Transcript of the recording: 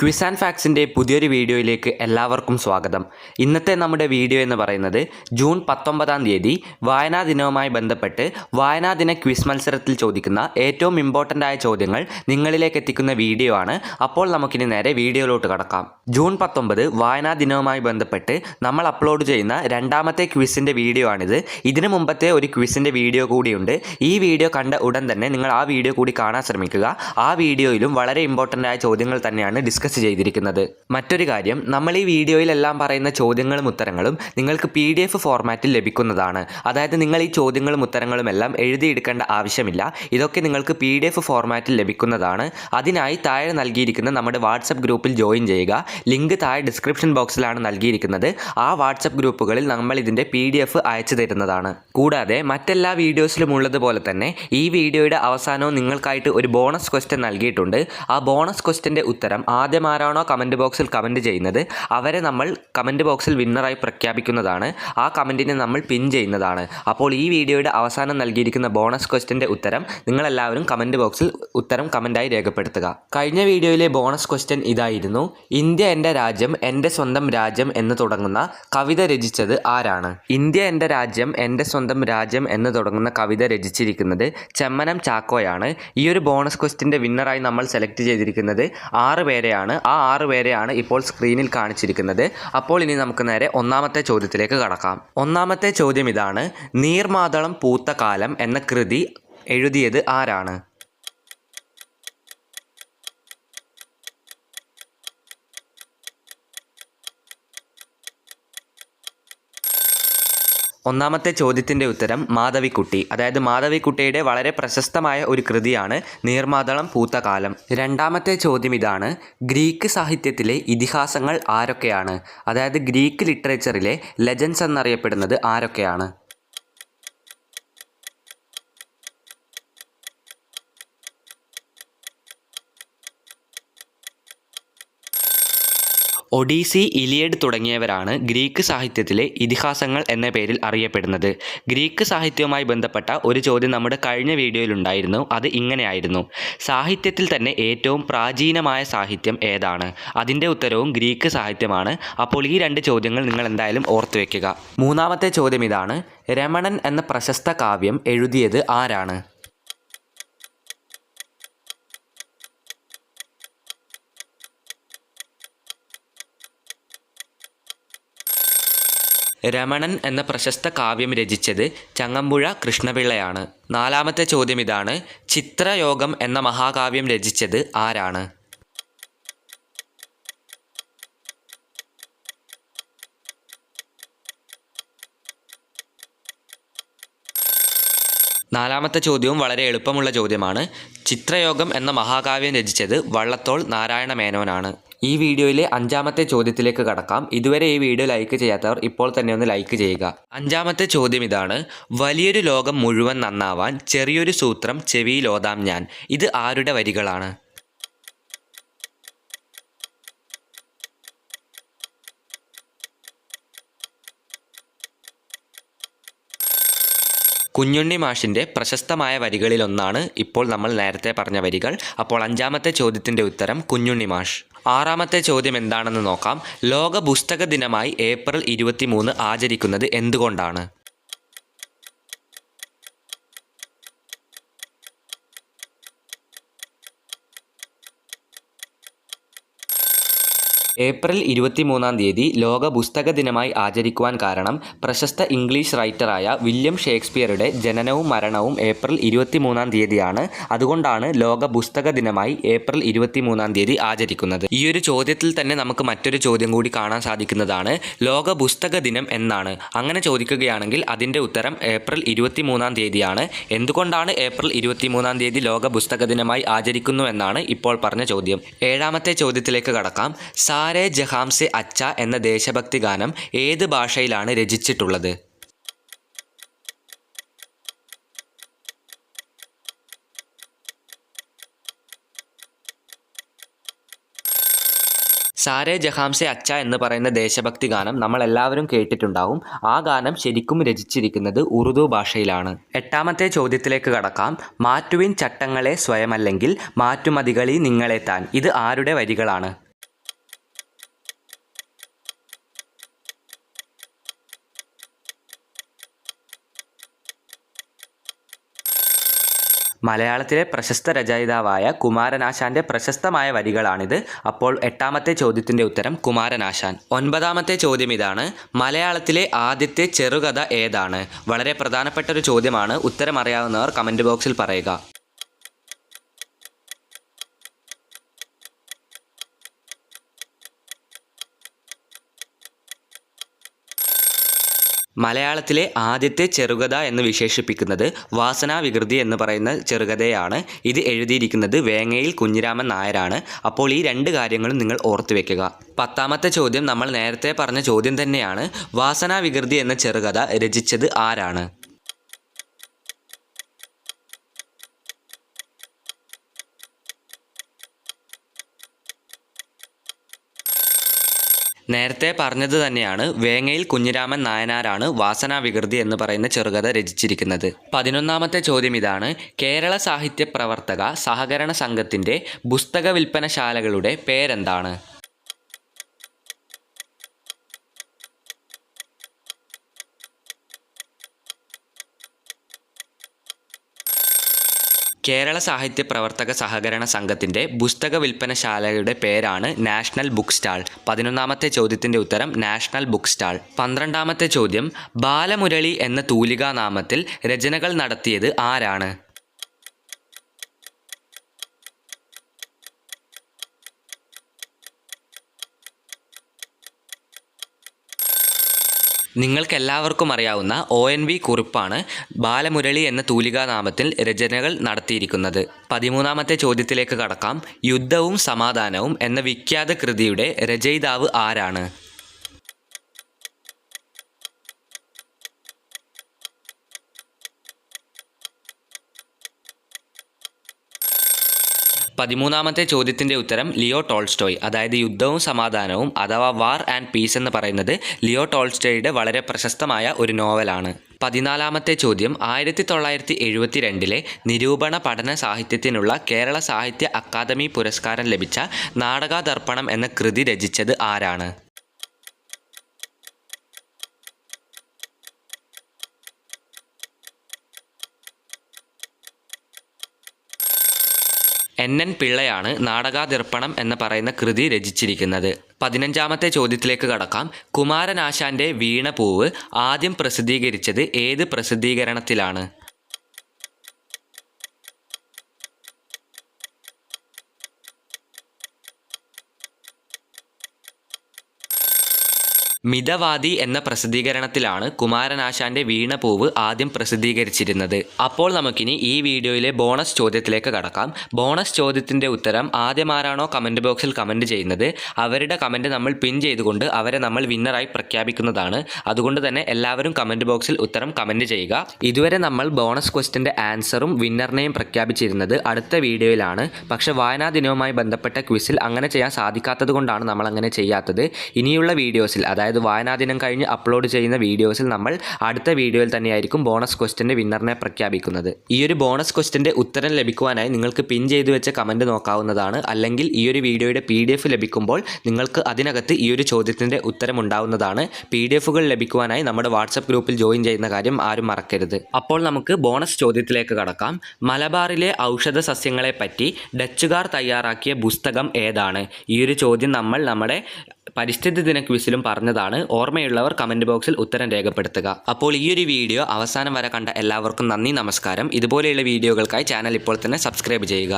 Quiz and ഫാക്സിന്റെ പുതിയൊരു വീഡിയോയിലേക്ക് എല്ലാവർക്കും സ്വാഗതം. ഇന്നത്തെ നമ്മുടെ വീഡിയോ എന്ന് പറയുന്നത് ജൂൺ പത്തൊമ്പതാം തീയതി വായനാ ദിനവുമായി ബന്ധപ്പെട്ട് വായനാ ദിന ക്വിസ് മത്സരത്തിൽ ചോദിക്കുന്ന ഏറ്റവും ഇമ്പോർട്ടന്റ് ആയ ചോദ്യങ്ങൾ നിങ്ങളിലേക്ക് എത്തിക്കുന്ന വീഡിയോ ആണ്. അപ്പോൾ നമുക്കിനി നേരെ വീഡിയോയിലോട്ട് കടക്കാം. ജൂൺ പത്തൊമ്പത് വായനാ ദിനവുമായി ബന്ധപ്പെട്ട് നമ്മൾ അപ്ലോഡ് ചെയ്യുന്ന രണ്ടാമത്തെ ക്വിസിന്റെ വീഡിയോ ആണിത്. ഇതിനു മുമ്പത്തെ ഒരു ക്വിസിന്റെ വീഡിയോ കൂടിയുണ്ട്. ഈ വീഡിയോ കണ്ട ഉടൻ തന്നെ നിങ്ങൾ ആ വീഡിയോ കൂടി കാണാൻ ശ്രമിക്കുക. ആ വീഡിയോയിലും വളരെ ഇമ്പോർട്ടന്റ് ആയ ചോദ്യങ്ങൾ തന്നെയാണ് ഡിസ്കസ് ചെയ്തിരിക്കുന്നത്. മറ്റൊരു കാര്യം നമ്മൾ ഈ വീഡിയോയിലെല്ലാം പറയുന്ന ചോദ്യങ്ങളും ഉത്തരങ്ങളും നിങ്ങൾക്ക് പി ഡി എഫ് ഫോർമാറ്റിൽ ലഭിക്കുന്നതാണ്. അതായത് നിങ്ങൾ ഈ ചോദ്യങ്ങളും ഉത്തരങ്ങളും എല്ലാം എഴുതിയെടുക്കേണ്ട ആവശ്യമില്ല. ഇതൊക്കെ നിങ്ങൾക്ക് പി ഡി എഫ് ഫോർമാറ്റിൽ ലഭിക്കുന്നതാണ്. അതിനായി താഴെ നൽകിയിരിക്കുന്ന നമ്മുടെ വാട്സപ്പ് ഗ്രൂപ്പിൽ ജോയിൻ ചെയ്യുക. ലിങ്ക് താഴെ ഡിസ്ക്രിപ്ഷൻ ബോക്സിലാണ് നൽകിയിരിക്കുന്നത്. ആ വാട്സപ്പ് ഗ്രൂപ്പുകളിൽ നമ്മൾ ഇതിന്റെ പി ഡി എഫ് അയച്ചു തരുന്നതാണ്. കൂടാതെ മറ്റെല്ലാ വീഡിയോസിലും ഉള്ളതുപോലെ തന്നെ ഈ വീഡിയോയുടെ അവസാനവും നിങ്ങൾക്കായിട്ട് ഒരു ബോണസ് ക്വസ്റ്റ്യൻ നൽകിയിട്ടുണ്ട്. ആ ബോണസ് ക്വസ്റ്റ്യന്റെ ഉത്തരം ആദ്യം ആരാണോ കമന്റ് ബോക്സിൽ കമന്റ് ചെയ്യുന്നത് അവരെ നമ്മൾ കമന്റ് ബോക്സിൽ വിന്നറായി പ്രഖ്യാപിക്കുന്നതാണ് ആ കമന്റിനെ നമ്മൾ പിൻ ചെയ്യുന്നതാണ്. അപ്പോൾ ഈ വീഡിയോയുടെ അവസാനം നൽകിയിരിക്കുന്ന ബോണസ് ക്വസ്റ്റിന്റെ ഉത്തരം നിങ്ങളെല്ലാവരും കമന്റ് ബോക്സിൽ ഉത്തരം കമന്റായി രേഖപ്പെടുത്തുക. കഴിഞ്ഞ വീഡിയോയിലെ ബോണസ് ക്വസ്റ്റ്യൻ ഇതായിരുന്നു ഇന്ത്യ എന്റെ രാജ്യം എന്റെ സ്വന്തം രാജ്യം എന്ന് തുടങ്ങുന്ന കവിത രചിച്ചത് ആരാണ്? ഇന്ത്യ എന്റെ രാജ്യം എന്റെ സ്വന്തം രാജ്യം എന്ന് തുടങ്ങുന്ന കവിത രചിച്ചിരിക്കുന്നത് ചെമ്മനം ചാക്കോയാണ്. ഈ ഒരു ബോണസ് ക്വസ്റ്റിന്റെ വിന്നറായി നമ്മൾ സെലക്ട് ചെയ്തിരിക്കുന്നത് ആറ് പേരെയാണ്. ആ ആറ് പേരെയാണ് ഇപ്പോൾ സ്ക്രീനിൽ കാണിച്ചിരിക്കുന്നത്. അപ്പോൾ ഇനി നമുക്ക് നേരെ ഒന്നാമത്തെ ചോദ്യത്തിലേക്ക് കടക്കാം. ഒന്നാമത്തെ ചോദ്യം ഇതാണ് നീർമാതളം പൂത്ത കാലം എന്ന കൃതി എഴുതിയത് ആരാണ്? ഒന്നാമത്തെ ചോദ്യത്തിന്റെ ഉത്തരം മാധവിക്കുട്ടി. അതായത് മാധവിക്കുട്ടിയുടെ വളരെ പ്രശസ്തമായ ഒരു കൃതിയാണ് നീർമാതളം പൂത്ത കാലം രണ്ടാമത്തെ ചോദ്യം ഇതാണ് ഗ്രീക്ക് സാഹിത്യത്തിലെ ഇതിഹാസങ്ങൾ ആരൊക്കെയാണ്? അതായത് ഗ്രീക്ക് ലിറ്ററേച്ചറിലെ ലെജൻസ് എന്നറിയപ്പെടുന്നത് ആരൊക്കെയാണ്? ഒഡീസി ഇലിയഡ് തുടങ്ങിയവരാണ് ഗ്രീക്ക് സാഹിത്യത്തിലെ ഇതിഹാസങ്ങൾ എന്ന പേരിൽ അറിയപ്പെടുന്നത്. ഗ്രീക്ക് സാഹിത്യവുമായി ബന്ധപ്പെട്ട ഒരു ചോദ്യം നമ്മുടെ കഴിഞ്ഞ വീഡിയോയിലുണ്ടായിരുന്നു അത് ഇങ്ങനെയായിരുന്നു. സാഹിത്യത്തിൽ തന്നെ ഏറ്റവും പ്രാചീനമായ സാഹിത്യം ഏതാണ്? അതിന്റെ ഉത്തരവും ഗ്രീക്ക് സാഹിത്യമാണ്. അപ്പോൾ ഈ രണ്ട് ചോദ്യങ്ങൾ നിങ്ങൾ എന്തായാലും ഓർത്തു വയ്ക്കുക മൂന്നാമത്തെ ചോദ്യം ഇതാണ്. രമണൻ എന്ന പ്രശസ്ത കാവ്യം എഴുതിയത് ആരാണ്? രമണൻ എന്ന പ്രശസ്ത കാവ്യം രചിച്ചത് ചങ്ങമ്പുഴ കൃഷ്ണപിള്ളയാണ്. നാലാമത്തെ ചോദ്യം ഇതാണ് ചിത്രയോഗം എന്ന മഹാകാവ്യം രചിച്ചത് ആരാണ്? നാലാമത്തെ ചോദ്യവും വളരെ എളുപ്പമുള്ള ചോദ്യമാണ് ചിത്രയോഗം എന്ന മഹാകാവ്യം രചിച്ചത് വള്ളത്തോൾ നാരായണ മേനോനാണ് ഈ വീഡിയോയിലെ അഞ്ചാമത്തെ ചോദ്യത്തിലേക്ക് കടക്കാം. ഇതുവരെ ഈ വീഡിയോ ലൈക്ക് ചെയ്യാത്തവർ ഇപ്പോൾ തന്നെ ഒന്ന് ലൈക്ക് ചെയ്യുക. അഞ്ചാമത്തെ ചോദ്യം ഇതാണ്. വലിയൊരു ലോകം മുഴുവൻ നന്നാവാൻ ചെറിയൊരു സൂത്രം ചെവിയിലോതാം ഞാൻ. ഇത് ആരുടെ വരികളാണ്? കുഞ്ഞുണ്ണി മാഷിന്റെ പ്രശസ്തമായ വരികളിലൊന്നാണ് ഇപ്പോൾ നമ്മൾ നേരത്തെ പറഞ്ഞ വരികൾ. അപ്പോൾ അഞ്ചാമത്തെ ചോദ്യത്തിന്റെ ഉത്തരം കുഞ്ഞുണ്ണി മാഷ്. ആറാമത്തെ ചോദ്യം എന്താണെന്ന് നോക്കാം. ലോക പുസ്തക ദിനമായി ഏപ്രിൽ ഇരുപത്തിമൂന്ന് ആചരിക്കുന്നത് എന്തുകൊണ്ടാണ്? ഏപ്രിൽ ഇരുപത്തിമൂന്നാം തീയതി ലോക പുസ്തക ദിനമായി ആചരിക്കുവാൻ കാരണം പ്രശസ്ത ഇംഗ്ലീഷ് റൈറ്ററായ വില്യം ഷേക്സ്പിയറുടെ ജനനവും മരണവും ഏപ്രിൽ ഇരുപത്തിമൂന്നാം തീയതിയാണ്. അതുകൊണ്ടാണ് ലോക പുസ്തക ദിനമായി ഏപ്രിൽ ഇരുപത്തിമൂന്നാം തീയതി ആചരിക്കുന്നത്. ഈ ഒരു ചോദ്യത്തിൽ തന്നെ നമുക്ക് മറ്റൊരു ചോദ്യം കൂടി കാണാൻ സാധിക്കുന്നതാണ്. ലോക പുസ്തക ദിനം എന്നാണ്. അങ്ങനെ ചോദിക്കുകയാണെങ്കിൽ അതിന്റെ ഉത്തരം ഏപ്രിൽ ഇരുപത്തിമൂന്നാം തീയതിയാണ്. എന്തുകൊണ്ടാണ് ഏപ്രിൽ ഇരുപത്തിമൂന്നാം തീയതി ലോക പുസ്തക ദിനമായി ആചരിക്കുന്നു എന്നാണ് ഇപ്പോൾ പറഞ്ഞ ചോദ്യം. ഏഴാമത്തെ ചോദ്യത്തിലേക്ക് കടക്കാം. സാരേ ജഹാംസെ അച്ച എന്ന ദേശഭക്തി ഗാനം ഏത് ഭാഷയിലാണ് രചിച്ചിട്ടുള്ളത്? സാരേ ജഹാംസെ അച്ച എന്ന് പറയുന്ന ദേശഭക്തി ഗാനം നമ്മൾ എല്ലാവരും കേട്ടിട്ടുണ്ടാവും. ആ ഗാനം ശരിക്കും രചിച്ചിരിക്കുന്നത് ഉറുദു ഭാഷയിലാണ്. എട്ടാമത്തെ ചോദ്യത്തിലേക്ക് കടക്കാം. മാറ്റുവിൻ ചട്ടങ്ങളെ സ്വയമല്ലെങ്കിൽ മാറ്റുമതികളി നിങ്ങളെ താൻ ഇത് ആരുടെ വരികളാണ്? മലയാളത്തിലെ പ്രശസ്ത രചയിതാവായ കുമാരനാശാന്റെ പ്രശസ്തമായ വരികളാണിത്. അപ്പോൾ എട്ടാമത്തെ ചോദ്യത്തിന്റെ ഉത്തരം കുമാരനാശാൻ. ഒൻപതാമത്തെ ചോദ്യം ഇതാണ്. മലയാളത്തിലെ ആദ്യത്തെ ചെറുകഥ ഏതാണ്? വളരെ പ്രധാനപ്പെട്ട ഒരു ചോദ്യമാണ്. ഉത്തരം അറിയാവുന്നവർ കമന്റ് ബോക്സിൽ പറയുക. മലയാളത്തിലെ ആദ്യത്തെ ചെറുകഥ എന്ന് വിശേഷിപ്പിക്കുന്നത് വാസനാവികൃതി എന്ന് പറയുന്ന ചെറുകഥയാണ്. ഇത് എഴുതിയിരിക്കുന്നത് വേങ്ങയിൽ കുഞ്ഞിരാമൻ നായരാണ്. അപ്പോൾ ഈ രണ്ട് കാര്യങ്ങളും നിങ്ങൾ ഓർത്തു വെക്കുക. പത്താമത്തെ ചോദ്യം നമ്മൾ നേരത്തെ പറഞ്ഞ ചോദ്യം തന്നെയാണ്. വാസനാവികൃതി എന്ന ചെറുകഥ രചിച്ചത് ആരാണ്? നേരത്തെ പറഞ്ഞത് തന്നെയാണ് വേങ്ങയിൽ കുഞ്ഞിരാമൻ നായനാരാണ് വാസനാ വികൃതി എന്ന് പറയുന്ന ചെറുകഥ രചിച്ചിരിക്കുന്നത്. പതിനൊന്നാമത്തെ ചോദ്യം ഇതാണ് കേരള സാഹിത്യ പ്രവർത്തക സഹകരണ സംഘത്തിന്റെ പുസ്തക വിൽപ്പനശാലകളുടെ പേരെന്താണ്? കേരള സാഹിത്യ പ്രവർത്തക സഹകരണ സംഘത്തിന്റെ പുസ്തക വിൽപ്പനശാലയുടെ പേരാണ് നാഷണൽ ബുക്ക് സ്റ്റാൾ. പതിനൊന്നാമത്തെ ചോദ്യത്തിന്റെ ഉത്തരം നാഷണൽ ബുക്ക് സ്റ്റാൾ. പന്ത്രണ്ടാമത്തെ ചോദ്യം ബാലമുരളി എന്ന തൂലികാനാമത്തിൽ രചനകൾ നടത്തിയത് ആരാണ്? നിങ്ങൾക്കെല്ലാവർക്കും അറിയാവുന്ന ഒ എൻ വി കുറിപ്പാണ് ബാലമുരളി എന്ന തൂലികാനാമത്തിൽ രചനകൾ നടത്തിയിരിക്കുന്നത്. പതിമൂന്നാമത്തെ ചോദ്യത്തിലേക്ക് കടക്കാം. യുദ്ധവും സമാധാനവും എന്ന വിഖ്യാത കൃതിയുടെ രചയിതാവ് ആരാണ്? പതിമൂന്നാമത്തെ ചോദ്യത്തിന്റെ ഉത്തരം ലിയോ ടോൾസ്റ്റോയ് അതായത് യുദ്ധവും സമാധാനവും അഥവാ വാർ ആൻഡ് പീസ് എന്ന് പറയുന്നത് ലിയോ ടോൾസ്റ്റോയുടെ വളരെ പ്രശസ്തമായ ഒരു നോവലാണ്. പതിനാലാമത്തെ ചോദ്യം ആയിരത്തി തൊള്ളായിരത്തി എഴുപത്തി രണ്ടിലെ നിരൂപണ പഠന സാഹിത്യത്തിനുള്ള കേരള സാഹിത്യ അക്കാദമി പുരസ്കാരം ലഭിച്ച നാടകാദർപ്പണം എന്ന കൃതി രചിച്ചത് ആരാണ്? എൻ എൻ പിള്ളയാണ് നാടകാതിർപ്പണം എന്ന് പറയുന്ന കൃതി രചിച്ചിരിക്കുന്നത്. പതിനഞ്ചാമത്തെ ചോദ്യത്തിലേക്ക് കടക്കാം. കുമാരനാശാന്റെ വീണപൂവ് ആദ്യം പ്രസിദ്ധീകരിച്ചത് ഏത് പ്രസിദ്ധീകരണത്തിലാണ്? മിതവാദി എന്ന പ്രസിദ്ധീകരണത്തിലാണ് കുമാരനാശാന്റെ വീണപൂവ് ആദ്യം പ്രസിദ്ധീകരിച്ചിരുന്നത്. അപ്പോൾ നമുക്കിനി ഈ വീഡിയോയിലെ ബോണസ് ചോദ്യത്തിലേക്ക് കടക്കാം. ബോണസ് ചോദ്യത്തിന്റെ ഉത്തരം ആദ്യമാരാണോ കമന്റ് ബോക്സിൽ കമന്റ് ചെയ്യുന്നത്? അവരുടെ കമന്റ് നമ്മൾ പിൻ ചെയ്തുകൊണ്ട് അവരെ നമ്മൾ വിന്നറായി പ്രഖ്യാപിക്കുന്നതാണ്. അതുകൊണ്ട് തന്നെ എല്ലാവരും കമന്റ് ബോക്സിൽ ഉത്തരം കമന്റ് ചെയ്യുക. ഇതുവരെ നമ്മൾ ബോണസ് ക്വസ്റ്റിന്റെ ആൻസറും വിന്നറിനെയും പ്രഖ്യാപിച്ചിരുന്നത് അടുത്ത വീഡിയോയിലാണ്. പക്ഷേ വായനാ ദിനവുമായി ബന്ധപ്പെട്ട ക്വിസിൽ അങ്ങനെ ചെയ്യാൻ സാധിക്കാത്തത് കൊണ്ടാണ് നമ്മൾ അങ്ങനെ ചെയ്യാത്തത്. ഇനിയുള്ള വീഡിയോസിൽ അതായത് വായനാ ദിനം കഴിഞ്ഞ് അപ്ലോഡ് ചെയ്യുന്ന വീഡിയോസിൽ നമ്മൾ അടുത്ത വീഡിയോയിൽ തന്നെയായിരിക്കും ബോണസ് ക്വസ്റ്റിന്റെ വിന്നറിനെ പ്രഖ്യാപിക്കുന്നത്. ഈ ഒരു ബോണസ് ക്വസ്റ്റിന്റെ ഉത്തരം ലഭിക്കുവാനായി നിങ്ങൾക്ക് പിൻ ചെയ്തു വെച്ച കമന്റ് നോക്കാവുന്നതാണ്. അല്ലെങ്കിൽ ഈ ഒരു വീഡിയോയുടെ പി ഡി എഫ് ലഭിക്കുമ്പോൾ നിങ്ങൾക്ക് അതിനകത്ത് ഈ ഒരു ചോദ്യത്തിന്റെ ഉത്തരം ഉണ്ടാവുന്നതാണ്. പി ഡി എഫുകൾ ലഭിക്കുവാനായി നമ്മുടെ വാട്സപ്പ് ഗ്രൂപ്പിൽ ജോയിൻ ചെയ്യുന്ന കാര്യം ആരും മറക്കരുത്. അപ്പോൾ നമുക്ക് ബോണസ് ചോദ്യത്തിലേക്ക് കടക്കാം. മലബാറിലെ ഔഷധ സസ്യങ്ങളെപ്പറ്റി ഡച്ചുകാർ തയ്യാറാക്കിയ പുസ്തകം ഏതാണ്? ഈ ഒരു ചോദ്യം നമ്മൾ നമ്മുടെ പരിസ്ഥിതി ദിന ക്വിസിലും പറഞ്ഞതാണ് ഓർമ്മയുള്ളവർ കമന്റ് ബോക്സിൽ ഉത്തരം രേഖപ്പെടുത്തുക. അപ്പോൾ ഈ ഒരു വീഡിയോ അവസാനം വരെ കണ്ട എല്ലാവർക്കും നന്ദി നമസ്കാരം. ഇതുപോലെയുള്ള വീഡിയോകൾക്കായി ചാനൽ ഇപ്പോൾ തന്നെ സബ്സ്ക്രൈബ് ചെയ്യുക.